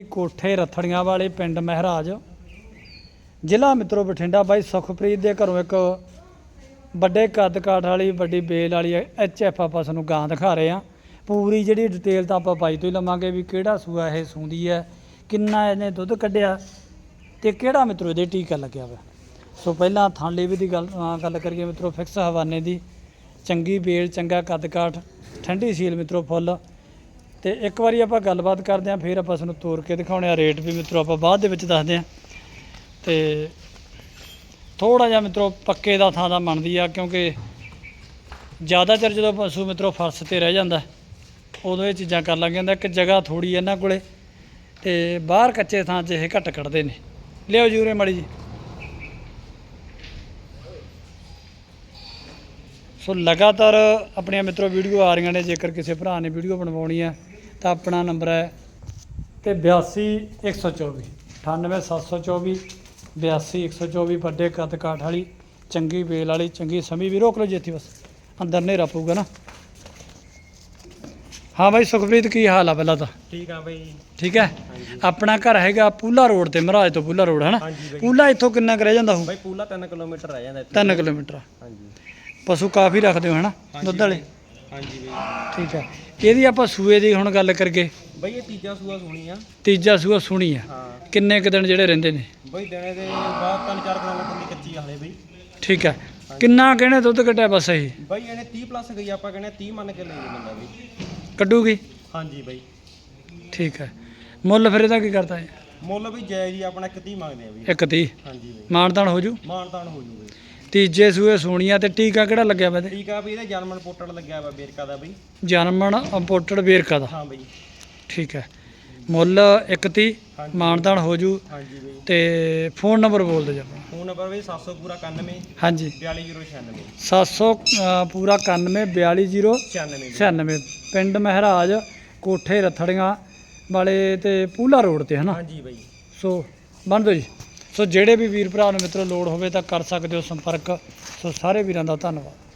ਕੋਠੇ ਰਥੜੀਆਂ ਵਾਲੇ ਪਿੰਡ ਮਹਿਰਾਜ, ਜ਼ਿਲ੍ਹਾ ਮਿੱਤਰੋ ਬਠਿੰਡਾ ਬਾਈ ਸੁਖਪ੍ਰੀਤ ਦੇ ਘਰੋਂ ਇੱਕ ਵੱਡੇ ਕੱਦ ਕਾਠ ਵਾਲੀ, ਵੱਡੀ ਬੇਲ ਵਾਲੀ ਐਚ ਐਫ ਆਪਾਂ ਸਾਨੂੰ ਗਾਂ ਦਿਖਾ ਰਹੇ ਆ ਪੂਰੀ ਜਿਹੜੀ ਡਿਟੇਲ ਤਾਂ ਆਪਾਂ ਬਾਈ ਤੋਂ ਹੀ ਲਵਾਂਗੇ ਵੀ ਕਿਹੜਾ ਸੂਆ ਇਹ ਸੂੰਦੀ ਹੈ, ਕਿੰਨਾ ਇਹਨੇ ਦੁੱਧ ਕੱਢਿਆ ਤੇ ਕਿਹੜਾ ਮਿੱਤਰੋ ਇਹਦੇ ਟੀਕਾ ਲੱਗਿਆ ਵਾ। ਸੋ ਪਹਿਲਾਂ ਥਾਂਲੇ ਵੀ ਦੀ ਗੱਲ ਗੱਲ ਕਰੀਏ ਮਿੱਤਰੋ ਫਿਕਸ ਹਵਾਨੇ ਦੀ। ਚੰਗੀ ਬੇਲ, ਚੰਗਾ ਕੱਦ ਕਾਠ, ਠੰਡੀ ਸੀਲ ਮਿੱਤਰੋ ਫੁੱਲ। ਤੇ ਇੱਕ ਵਾਰੀ ਆਪਾਂ ਗੱਲਬਾਤ ਕਰਦੇ ਆਂ ਫਿਰ ਆਪਾਂ ਤੁਹਾਨੂੰ ਤੋਰ ਕੇ ਦਿਖਾਉਣੇ ਆ। ਰੇਟ ਵੀ ਮਿੱਤਰੋ ਆਪਾਂ ਬਾਅਦ ਦੇ ਵਿੱਚ ਦੱਸਦੇ ਆਂ ਤੇ ਥੋੜਾ ਜਿਹਾ ਮਿੱਤਰੋ ਪੱਕੇ ਦਾ ਥਾਂ ਦਾ ਮੰਨਦੀ ਆ, ਕਿਉਂਕਿ ਜ਼ਿਆਦਾ ਚਿਰ ਜਦੋਂ ਪਸ਼ੂ ਮਿੱਤਰੋ ਫਰਸ਼ ਤੇ ਰਹਿ ਜਾਂਦਾ, ਉਦੋਂ ਇਹ ਚੀਜ਼ਾਂ ਕਰ ਲੱਗ ਜਾਂਦਾ। ਇੱਕ ਜਗ੍ਹਾ ਥੋੜੀ ਇਹਨਾਂ ਕੋਲੇ ਤੇ ਬਾਹਰ ਕੱਚੇ ਥਾਂ 'ਚ ਇਹ ਘੱਟ ਕੱਢਦੇ ਨੇ। ਲਿਓ ਜੂਰੇ ਮੜੀ ਜੀ। ਸੋ ਲਗਾਤਾਰ ਆਪਣੀਆਂ ਮਿੱਤਰੋ ਵੀਡੀਓ ਆ ਰਹੀਆਂ ਨੇ, ਜੇਕਰ ਕਿਸੇ ਭਰਾ ਨੇ ਵੀਡੀਓ ਬਣਵਾਉਣੀ ਹੈ ਤਾਂ ਆਪਣਾ ਨੰਬਰ ਹੈ ਤੇ 82 124 98724 82 124 ਵੱਡੇ ਕੱਦ ਕਾਠ ਵਾਲੀ ਚੰਗੀ ਵੇਲ ਵਾਲੀ ਚੰਗੀ ਸਮੀ ਵੀ ਰੋਕ ਲਓ ਜੀ ਇੱਥੇ ਬਸ ਅੰਦਰ ਹਨੇਰਾ ਪਊਗਾ ਨਾ। ਹਾਂ ਬਾਈ ਸੁਖਪ੍ਰੀਤ ਕੀ ਹਾਲ ਆ ਪਹਿਲਾਂ ਤਾਂ? ਠੀਕ ਆ ਬਈ। ਠੀਕ ਹੈ? ਆਪਣਾ ਘਰ ਹੈਗਾ ਪੂਲਾ ਰੋਡ ਤੇ ਮਹਾਰਾਜ ਤੋਂ ਪੂਲਾ ਰੋਡ ਹੈ ਨਾ ਹਾਂਜੀ ਬਈ। ਪੂਲਾ ਇੱਥੋਂ ਕਿੰਨਾ ਕੁ ਰਹਿ ਜਾਂਦਾ ਹੋਊ ਬਈ ਪੂਲਾ 3 ਕਿਲੋਮੀਟਰ ਰਹਿ ਜਾਂਦਾ ਇੱਥੇ। 3 ਕਿਲੋਮੀਟਰ। ਹਾਂਜੀ। ਪਸ਼ੂ ਕਾਫੀ ਰੱਖਦੇ ਹੋ ਹੈ ਨਾ ਹਾਂਜੀ ਦੁੱਧ ਵਾਲੇ। ਹਾਂਜੀ ਬਈ। ਠੀਕ ਹੈ ਇਹਦੀ ਆਪਾਂ ਸੂਏ ਦੀ ਹੁਣ ਗੱਲ ਕਰਗੇ ਬਈ ਇਹ ਤੀਜਾ ਸੂਆ ਸੁਣੀ ਆ। ਤੀਜਾ ਸੂਆ ਸੁਣੀ ਆ। ਹਾਂ। ਕਿੰਨੇ ਕੁ ਦਿਨ ਜਿਹੜੇ ਰਹਿੰਦੇ ਨੇ? ਬਈ ਦਿਨੇ ਦੇ ਬਾਅਦ 3-4 ਕਿਲੋਮੀਟਰ ਦੀ ਕੱਚੀ ਆ ਹਲੇ ਬਈ। ਠੀਕ ਹੈ ਕਿੰਨਾ ਕਹਿੰਦੇ ਦੁੱਧ ਕੱਟਿਆ ਬਸ ਇਹ? ਬਈ ਇਹਨੇ 30 ਪਲੱਸ ਗਈ ਆਪਾਂ ਕਹਿੰਦੇ 30 ਮੰਨ ਕੇ ਲਈ ਬੰਦਾ ਬਈ। ਕੱਢੂਗੀ? ਹਾਂਜੀ ਬਈ। ਠੀਕ ਹੈ ਮੁੱਲ ਫਿਰ ਇਹਦਾ ਕੀ ਕਰਦਾ ਹੈ ਮੁੱਲ ਵੀ ਜਾਇਜ਼ ਹੀ ਆਪਣਾ 31 ਮੰਗਦੇ ਆ ਬਈ। ਇੱਕ ਤੀਹ? ਹਾਂਜੀ ਬਈ। ਮਾਨਤਾਨ ਹੋ ਜੂ? ਮਾਨਤਾਨ ਹੋ ਜੂ ਬਈ। ਤੀਜੇ ਸੂਏ ਸੋਣੀਆਂ ਤੇ ਟੀਕਾ ਕਿਹੜਾ ਲੱਗਿਆ ਵਾ ਇਹਦੇ? ਠੀਕ ਆ ਬਈ ਇਹਦੇ ਜਨਮਨ ਪੋਟੜ ਲੱਗਿਆ ਵਾ ਬੇਰਕਾ ਦਾ ਬਈ। ਜਨਮਣ ਇੰਪੋਰਟਡ ਵੇਰਕਾ ਦਾ? ਹਾਂ ਬਈ। ਠੀਕ ਹੈ। ਮੁੱਲ ਇੱਕ ਤੀਹ ਹਾਂਜੀ। ਮਾਨਤਾਨ ਹੋ ਜੂ। ਹਾਂਜੀ ਬਈ। ਤੇ ਫੋਨ ਨੰਬਰ ਬੋਲ ਦਿਓ ਜੀ ਆਪਣਾ ਫੋਨ ਨੰਬਰ ਬਈ 700 ਪੂਰਾ 91 ਹਾਂਜੀ। 42096 700 ਅ, ਪੂਰਾ 91 420 96 ਬਈ। 96 ਪਿੰਡ ਮਹਿਰਾਜ ਕੋਠੇ ਰਥੜੀਆਂ ਵਾਲੇ ਤੇ ਪੂਲਾ ਰੋਡ ਤੇ ਹਨਾ ਹਾਂਜੀ ਬਈ। ਸੋ ਬੰਦ ਦਿਓ ਜੀ। ਸੋ ਜਿਹੜੇ ਵੀ ਵੀਰ ਭਰਾ ਨੂੰ ਮਿੱਤਰੋ ਲੋੜ ਹੋਵੇ ਤਾਂ ਕਰ ਸਕਦੇ ਹੋ ਸੰਪਰਕ। ਸੋ ਸਾਰੇ ਵੀਰਾਂ ਦਾ ਧੰਨਵਾਦ।